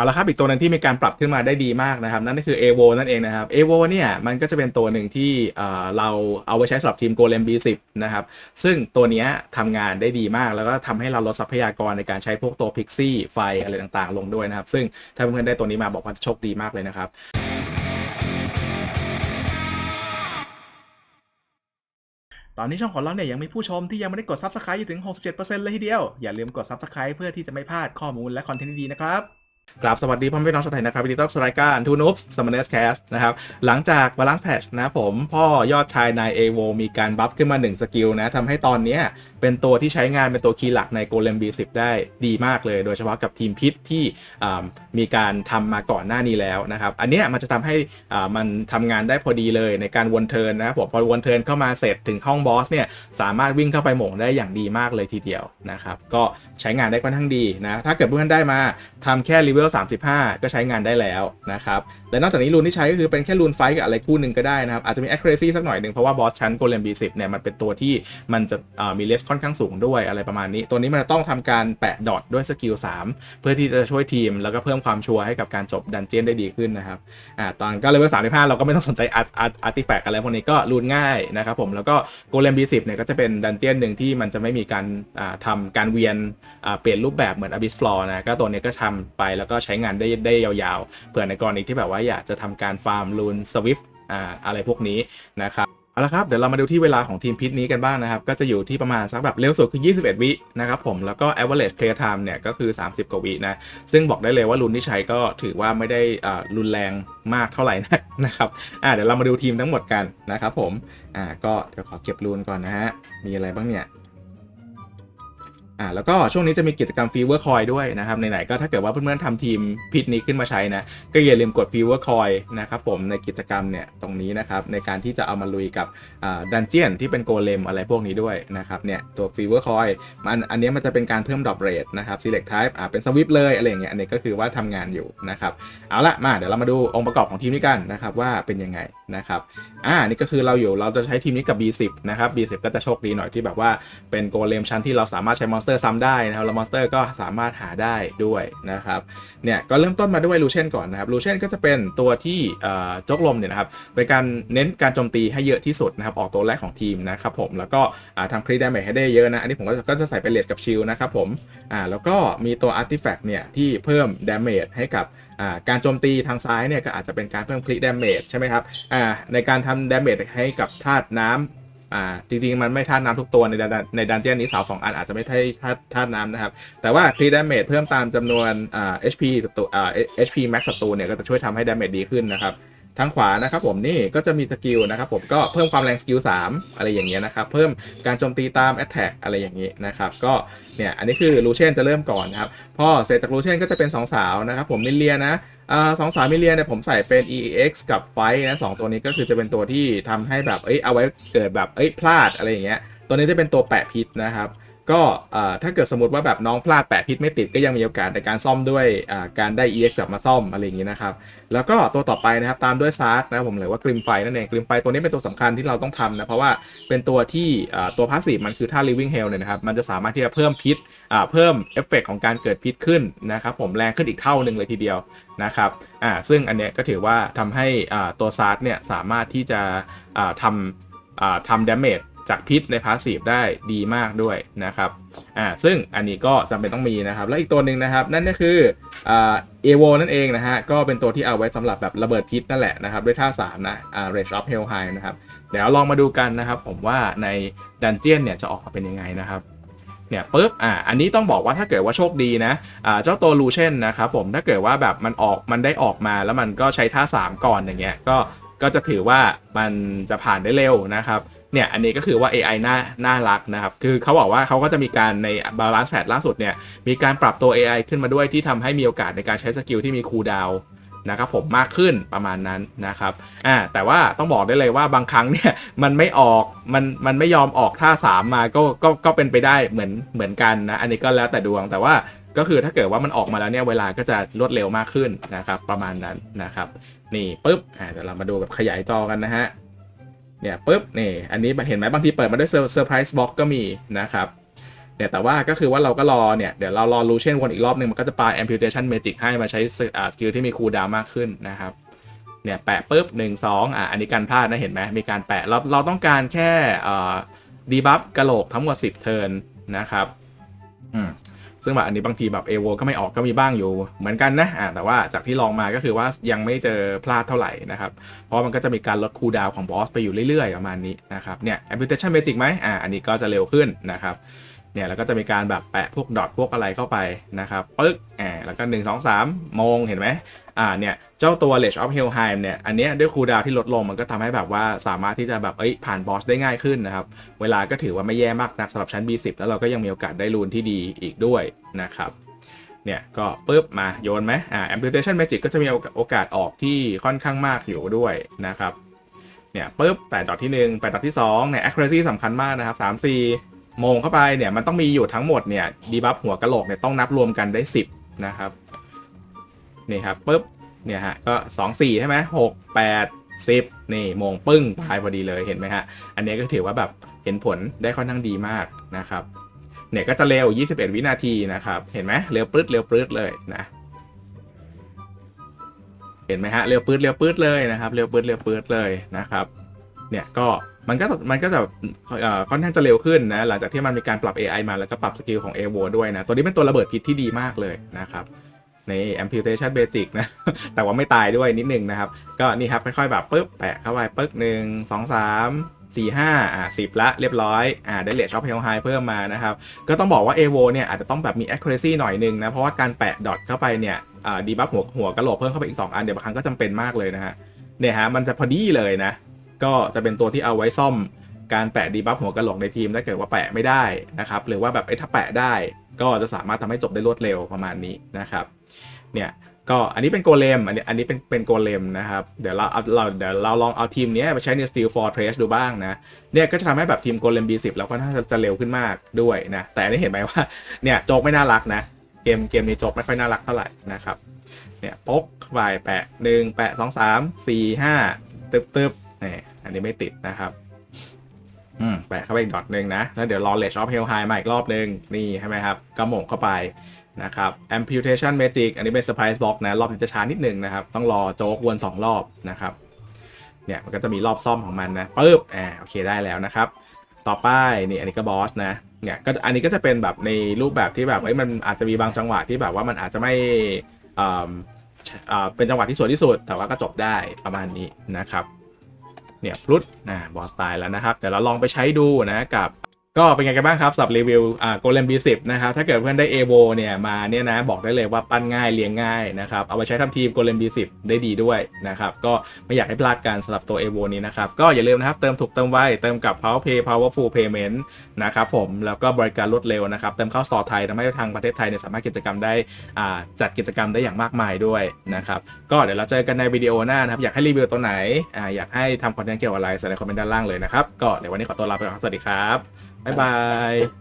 เอาละครับอีกตัวนึงที่มีการปรับขึ้นมาได้ดีมากนะครับ นั่นก็คือ a v o นั่นเองนะครับ a v o เนี่ยมันก็จะเป็นตัวหนึ่งที่เอ่อเราเอาไว้ใช้สำหรับทีม Golem B10 นะครับ ซึ่งตัวนี้ทำงานได้ดีมาก แล้วก็ทำให้เราลดทรัพยากรในการใช้พวกตัวพิกซี่ไฟอะไรต่างๆ ลงด้วยนะครับ ซึ่งถ้าเพื่อนๆได้ตัวนี้มาบอกว่าโชคดีมากเลยนะครับตอนนี้ช่องของเราเนี่ยยังมีผู้ชมที่ยังไม่ได้กด Subscribe อยู่ถึง 67%เลยทีเดียว อย่าลืมกด Subscribe เพื่อที่จะไม่พลาดข้อมูลและคอนเทนต์ดีๆนะครับ กราบสวัสดีพ่อแม่พี่น้องชาวไทยนะครับวิดีโอสไลด์การทูนูฟสม n นสแคสนะครับ หลังจาก Balance Patch นะผม พ่อยอดชายนายเอโวมีการบัฟขึ้นมา 1 สกิลนะทำให้ตอนนี้เป็นตัวที่ใช้งานเป็นตัวคีย์หลักใน Golem B10 ได้ดีมากเลย โดยเฉพาะกับทีมพิษที่มีการทำมาก่อนหน้านี้แล้วนะครับ อันนี้มันจะทำให้มันทำงานได้พอดีเลยในการวนเทิร์นนะครับผมพอวนเทิร์นเข้ามาเสร็จถึงห้องบอสเนี่ยสามารถวิ่งเข้าไปหม่งได้อย่างดีมากเลยทีเดียวนะครับก็ใช้งานได้ค่อนข้างดีนะถ้าเกิดเพื่อนได้มาทำแค่เลเวล35 ก็ใช้งานได้แล้วนะครับและนอกจากนี้รูนที่ใช้ก็คือเป็นแค่รูนไฟกับอะไรคู่หนึ่งก็ได้นะครับ อาจจะมี accuracy สักหน่อยหนึ่งเพราะว่าบอสชั้น Golem B10 เนี่ยมันเป็นตัวที่มันจะมีเลสค่อนข้างสูงด้วยอะไรประมาณนี้ ตัวนี้มันจะต้องทำการแปะดอทด้วยสกิล3เพื่อที่จะช่วยทีม แล้วก็เพิ่มความชัวร์ให้กับการจบดันเจียนได้ดีขึ้นนะครับอ่าตอนก็เลเวล35 เราก็ไม่ต้องสนใจอาร์อาร์ติแฟกอะไรพวกนี้ก็รูนง่ายนะครับผมแล้วก็ Golem B10 เนี่ยก็จะเป็นดันเจียนหนึ่งที่มันจะไม่มีการอ่าทำการเวียนอ่าเปลี่ยนรูปแบบเหมือน Abyss Floor นะก็ตัวนี้ก็ทำไปแล้วก็ใช้งานได้ได้ยาวๆ เผื่อในกรณีที่แบบว่าอยากจะทำการฟาร์มลูนสวิฟอ่าอะไรพวกนี้นะครับเอาละครับ เดี๋ยวเรามาดูที่เวลาของทีมพิษนี้กันบ้างนะครับ ก็จะอยู่ที่ประมาณสักแบบเร็วสุดคือ 21 วินะครับผม แล้วก็ average play time เนี่ยก็คือ 30 กว่าวินะ ซึ่งบอกได้เลยว่ารุนที่ใช้ก็ถือว่าไม่ได้อ่ารุนแรงมากเท่าไหร่นะนะครับอ่าเดี๋ยวเรามาดูทีมทั้งหมดกันนะครับผมอ่าก็เดี๋ยวขอเก็บรูนก่อนนะฮะ มีอะไรบ้างเนี่ย อ่าแล้วก็ช่วงนี้จะมีกิจกรรมฟีเวอร์คอยด้วยนะครับไหนๆก็ถ้าเกิดว่าเพื่อนๆทำทีมพิษนี้ขึ้นมาใช้นะ ก็อย่าลืมกดฟีเวอร์คอยนะครับผมในกิจกรรมเนี่ยตรงนี้นะครับ ในการที่จะเอามาลุยกับดันเจียนที่เป็นโกเลมอะไรพวกนี้ด้วยนะครับเนี่ยตัวฟีเวอร์คอยมันอันนี้มันจะเป็นการเพิ่มดรอปเรทนะครับ select type อ่าเป็นสวิปเลยอะไรอย่างเงี้ยอันนี้ก็คือว่าทำงานอยู่นะครับเอาละมาเดี๋ยวเรามาดูองค์ประกอบของทีมนี้กันนะครับว่าเป็นยังไง นะครับอ่านี่ก็คือเราอยู่เราจะใช้ทีมนี้กับ B10 นะครับ B10 ก็จะโชคดีหน่อยที่แบบว่าเป็นโกเลมชั้นที่เราสามารถใช้มอนสเตอร์ซ้ำได้นะครับแล้วมอนสเตอร์ก็สามารถหาได้ด้วยนะครับเนี่ยก็เริ่มต้นมาด้วยลูเชนก่อนนะครับลูเชนก็จะเป็นตัวที่จกลมเนี่ยนะครับเป็นการเน้นการโจมตีให้เยอะที่สุดนะครับออกตัวแรกของทีมนะครับผมแล้วก็ทำคริดดามจให้ได้เยอะนะอันนี้ผมก็จะใส่เป็นเลดกับชิลนะครับผมอ่าแล้วก็มีตัวอาร์ติแฟกต์เนี่ยที่เพิ่มดาเมจให้กับ การโจมตีทางซ้ายเนี่ยก็อาจจะเป็นการเพิ่มคลิกดาเมจใช่ไหมครับในการทำดาเมจให้กับธาตุน้ำจริงๆ มันไม่ธาตุน้ำทุกตัวในดันในดันเจียนนี้สาวสองอันอาจจะไม่ใช่ธาตุธาตุน้ำนะครับ แต่ว่าคลิกดาเมจเพิ่มตามจำนวน HP ตัว HP max ศัตรูเนี่ยก็จะช่วยทำให้ดาเมจดีขึ้นนะครับ ทางขวานะครับผมนี่ก็จะมีสกิลนะครับผมก็เพิ่มความแรงสกิล3อะไรอย่างเงี้ยนะครับ เพิ่มการโจมตีตาม Attack อะไรอย่างงี้นะครับก็เนี่ยอันนี้คือลูเชนจะเริ่มก่อนนะครับพอเสร็จจากลูเชนก็จะเป็นสองสาวนะครับผมมิเลียนะสองสาวมิเลียนเนี่ยผมใส่เป็น EX กับไฟนะสองตัวนี้ก็คือจะเป็นตัวที่ทำให้แบบเอ้ยเอาไว้เกิดแบบเอ้ยพลาดอะไรอย่างเงี้ยตัวนี้จะเป็นตัวแปะพิษนะครับ ก็ถ้าเกิดสมมติว่าแบบน้องพลาดแปะพิษไม่ติดก็ยังมีโอกาสในการซ่อมด้วยการได้ EX กลับมาซ่อมอะไรอย่างนี้นะครับ แล้วก็ตัวต่อไปนะครับตามด้วยซาร์นะครับผมเลยว่ากริมไฟนั่นเองกริมไฟตัวนี้เป็นตัวสำคัญที่เราต้องทำนะ เพราะว่าเป็นตัวที่ตัวพาสซีฟมันคือท่า living hell เนี่ยนะครับ มันจะสามารถที่จะเพิ่มพิษเพิ่มเอฟเฟกของการเกิดพิษขึ้นนะครับผมแรงขึ้นอีกเท่าหนึ่งเลยทีเดียวนะครับอ่าซึ่งอันเนี้ยก็ถือว่าทำให้ตัวซาร์เนี่ยสามารถที่จะทำอ่าทำดาเมจ จากพิษในพาสซีฟได้ดีมากด้วยนะครับอ่าซึ่งอันนี้ก็จำเป็นต้องมีนะครับ และอีกตัวหนึ่งนะครับ นั่นก็คืออ่าเอโวนั่นเองนะฮะก็เป็นตัวที่เอาไว้สำหรับแบบระเบิดพิษนั่นแหละนะครับ ด้วยท่า 3 นะอ่า Rage of Hell High นะครับ เดี๋ยวลองมาดูกันนะครับ ผมว่าในดันเจียนเนี่ยจะออกมาเป็นยังไงนะครับเนี่ยปุ๊บอ่าอันนี้ต้องบอกว่าถ้าเกิดว่าโชคดีนะอ่าเจ้าตัวลูเชนนะครับผมถ้าเกิดว่าแบบมันออกมันได้ออกมาแล้วมันก็ใช้ท่า 3 ก่อนอย่างเงี้ยก็ก็จะถือว่ามันจะผ่านได้เร็วนะครับ เนี่ยอันนี้ก็คือว่า AI น่าน่ารักนะครับ คือเขาบอกว่าเขาก็จะมีการใน Balance Patch ล่าสุดเนี่ยมีการปรับตัว AI ขึ้นมาด้วยที่ทำให้มีโอกาสในการใช้สกิลที่มีคูลดาวน์นะครับผมมากขึ้นประมาณนั้นนะครับอ่าแต่ว่าต้องบอกได้เลยว่าบางครั้งเนี่ยมันไม่ออกมันมันไม่ยอมออกท่า 3 มาก็ก็ก็เป็นไปได้เหมือนเหมือนกันนะอันนี้ก็แล้วแต่ดวงแต่ว่าก็คือถ้าเกิดว่ามันออกมาแล้วเนี่ยเวลาก็จะรวดเร็วมากขึ้นนะครับประมาณนั้นนะครับนี่ปุ๊บอ่าเดี๋ยวเรามาดูแบบขยายจอกันนะฮะ เนี่ยปุ๊บนี่อันนี้เห็นไหมบางทีเปิดมาด้วยเซอร์ไพรส์บ็อกก็มีนะครับเนี่ยแต่ว่าก็คือว่าเราก็รอเนี่ยเดี๋ยวเรารอรูเช่นวนอีกรอบหนึ่งมันก็จะปา amputation magic ให้มาใช้สกิลที่มีคูลดาวน์มากขึ้นนะครับเนี่ยแปะปุ๊บหนึ่งสองอะอันนี้การพลาดนะเห็นไหมมีการแปะเราเราต้องการแค่ดีบัฟกระโหลกทั้งหมด10เทิร์นนะครับอืม ซึ่งแบบอันนี้บางทีแบบเอโวก็ไม่ออกก็มีบ้างอยู่เหมือนกันนะอ่าแต่ว่าจากที่ลองมาก็คือว่ายังไม่เจอพลาดเท่าไหร่นะครับ เพราะมันก็จะมีการลดคูลดาวของบอสไปอยู่เรื่อยๆประมาณนี้นะครับเนี่ยแอปพลิเคชันเมจิกไหมอ่าอันนี้ก็จะเร็วขึ้นนะครับ เนี่ยแล้วก็จะมีการแบบแปะพวกดอทพวกอะไรเข้าไปนะครับปึ๊กอ่าแล้วก็ 1 2 3โมงเห็นไหมอ่าเนี่ยเจ้าตัว Ledge of Helheim เนี่ยอันเนี้ยด้วยคูดาวที่ลดลงมันก็ทำให้แบบว่าสามารถที่จะแบบเอ้ยผ่านบอสได้ง่ายขึ้นนะครับ เวลาก็ถือว่าไม่แย่มากนักสำหรับชั้น B10 แล้วเราก็ยังมีโอกาสได้รูนที่ดีอีกด้วยนะครับเนี่ยก็ปึ๊บมาโยนไหมอ่า amputation magic ก็จะมีโอกาสออกที่ค่อนข้างมากอยู่ด้วยนะครับเนี่ยปึ๊บแปดดอทที่1แปดดอทที่2เนี่ย accuracy สำคัญมากนะครับ3 4 โมงเข้าไปเนี่ยมันต้องมีอยู่ทั้งหมดเนี่ยดีบัฟหัวกะโหลกเนี่ยต้องนับรวมกันได้ 10 นะครับนี่ครับปุ๊บเนี่ยฮะก็2 4ใช่ไหมหกแปดสิบนี่โมงปึ้งตายพอดีเลยเห็นไหมฮะ อันนี้ก็ถือว่าแบบเห็นผลได้ค่อนข้างดีมากนะครับเนี่ยก็จะเร็ว 21 วินาทีนะครับ เห็นไหมเร็วปื๊ดเร็วปื๊ดเลยนะเห็นไหมฮะเร็วปื๊ดเร็วปื๊ดเลยนะครับ เร็วปื๊ดเร็วปื๊ดเลยนะครับ เนี่ยก็มันก็มันก็จะค่อนข้างจะเร็วขึ้นนะหลังจากที่มันมีการปรับ AI มาแล้วก็ปรับสกิลของ a v o ด้วยนะ ตัวนี้เป็นตัวระเบิดพิษที่ดีมากเลยนะครับใน amputation basic นะ แต่ว่าไม่ตายด้วยนิดนึงนะครับ ก็นี่ครับค่อยๆแบบปึ๊บแปะเข้าไปปึ๊กหนึ่งสองสามสี่ห้าอ่าสิบละเรียบร้อยอ่าได้เลทช็อปเฮลไฮเพิ่มมานะครับ ก็ต้องบอกว่า a v o เนี่ยอาจจะต้องแบบมี accuracy หน่อยนึงนะ เพราะว่าการแปะดอทเข้าไปเนี่ยอ่าดีบัฟหัวหัวกระโหลกเพิ่มเข้าไปอีก 2 อันเดี๋ยวบางครั้งก็จำเป็นมากเลยนะฮะเนี่ยฮะมันจะพอดีเลยนะ ก็จะเป็นตัวที่เอาไว้ซ่อมการแปะดีบัฟหัวกระโหลกในทีมถ้าเกิดว่าแปะไม่ได้นะครับหรือว่าแบบไอ้ถ้าแปะได้ก็จะสามารถทำให้จบได้รวดเร็วประมาณนี้นะครับเนี่ยก็อันนี้เป็นโกเลมอันนี้อันนี้เป็นเป็นโกเลมนะครับเดี๋ยวเราเอาเราเดี๋ยวเราลองเอาทีมนี้ไปใช้ใน Steel Fortress ดูบ้างนะเนี่ยก็จะทำให้แบบทีมโกเลม B10 แล้วก็น่าจะเร็วขึ้นมากด้วยนะแต่อันนี้เห็นไหมว่าเนี่ยโจกไม่น่ารักนะเกมเกมนี้โจกไม่ค่อยน่ารักเท่าไหร่นะครับเนี่ยปกบายแปะหนึ่งแปะสองสามสี่ห้าตึบตึ๊บนี่ อันนี้ไม่ติดนะครับอืมแปะเข้าไปอีกดอทหนึ่งนะ แล้วเดี๋ยวรอเลชออฟเฮลไฮมาอีกรอบหนึ่งนี่ใช่ไหมครับก็หม่งเข้าไปนะครับ amputation magic อันนี้เป็น surprise block นะ รอบนี้จะช้านิดหนึ่งนะครับ ต้องรอโจ๊กวน 2 รอบนะครับ เนี่ยมันก็จะมีรอบซ่อมของมันนะปึ๊บอ่าโอเคได้แล้วนะครับ ต่อไปนี่อันนี้ก็บอสนะเนี่ยก็อันนี้ก็จะเป็นแบบในรูปแบบที่แบบเอ้ยมันอาจจะมีบางจังหวะที่แบบว่ามันอาจจะไม่อ่าอ่าเป็นจังหวะที่สวยที่สุด แต่ว่าก็จบได้ประมาณนี้นะครับ เนี่ยพลุดนะบอสตายแล้วนะครับ แต่เราลองไปใช้ดูนะกับ ก็เป็นไงกันบ้างครับสำหรับรีวิวอ่าโกเลม B10 นะครับถ้าเกิดเพื่อนได้ EVO เนี่ยมาเนี่ยนะบอกได้เลยว่าปั้นง่ายเลี้ยงง่ายนะครับเอาไปใช้ทำทีมโกเลม B10 ได้ดีด้วยนะครับก็ไม่อยากให้พลาดการสำหรับตัว EVO นี้นะครับก็อย่าลืมนะครับเติมถูกเติมไวเติมกับ PowerPay Powerful Payment นะครับผมแล้วก็บริการรวดเร็วนะครับเติมเข้าสตอร์ไทยทำให้ทางประเทศไทยเนี่ยสามารถกิจกรรมได้อ่าจัดกิจกรรมได้อย่างมากมายด้วยนะครับก็เดี๋ยวเราเจอกันในวิดีโอหน้านะครับอยากให้รีวิวตัวไหนอ่าอยากให้ทำคอนเทนต์เกี่ยวกับอะไรใส่ในคอมเมนต์ด้านล่างเลยนะครับก็เดี๋ยววันนี้ขอตัวลาไปก่อนครับสวัสดีครับ บ๊ายบาย